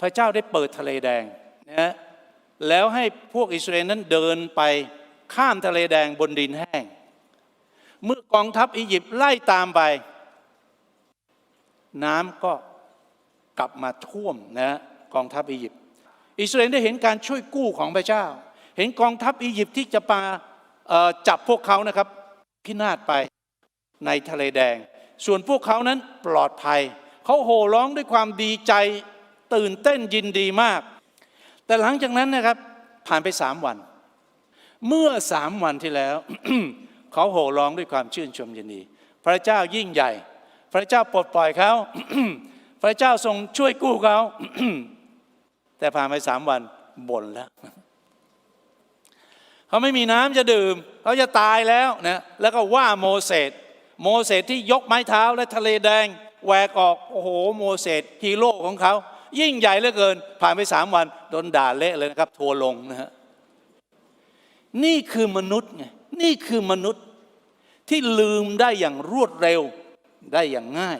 พระเจ้าได้เปิดทะเลแดงนะฮะแล้วให้พวกอิสราเอลนั้นเดินไปข้ามทะเลแดงบนดินแห้ง เมื่อกองทัพอียิปต์ไล่ตามไป น้ำก็กลับมาท่วมนะฮะกองทัพอียิปต์อิสราเอลได้เห็นการช่วยกู้ของพระเจ้า เห็นกองทัพอียิปต์ที่จะมาจับพวกเขานะครับ พินาศไปในทะเลแดง ส่วนพวกเขานั้นปลอดภัย เขาโห่ร้องด้วยความดีใจ ตื่นเต้นยินดีมาก แต่หลังจากนั้นนะครับ ผ่านไปสามวัน เมื่อสามวันที่แล้ว เขาโห่ร้องด้วยความชื่นชมยินดี พระเจ้ายิ่งใหญ่ พระเจ้าปลดปล่อยเขา พระเจ้าทรงช่วยกู้เขา แต่ผ่านไปสามวันบ่นแล้วเขาไม่มีน้ำจะดื่ม เขาจะตายแล้วนะแล้วก็ว่าโมเสสโมเสสที่ยกไม้เท้าและทะเลแดงแหวกออกโอ้โหโมเสสฮีโร่ของเขา ยิ่งใหญ่เหลือเกิน ผ่านไปสามวันโดนด่าเละเลยนะครับ ทัวลงนะฮะนี่คือมนุษย์ไงนี่คือมนุษย์ที่ลืมได้อย่างรวดเร็วได้อย่างง่าย